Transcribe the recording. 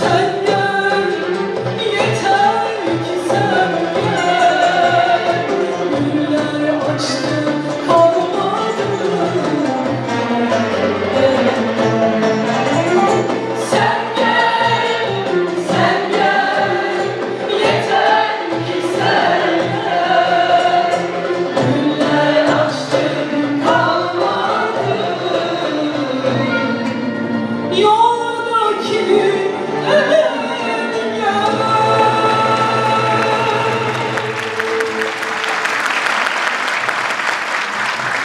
선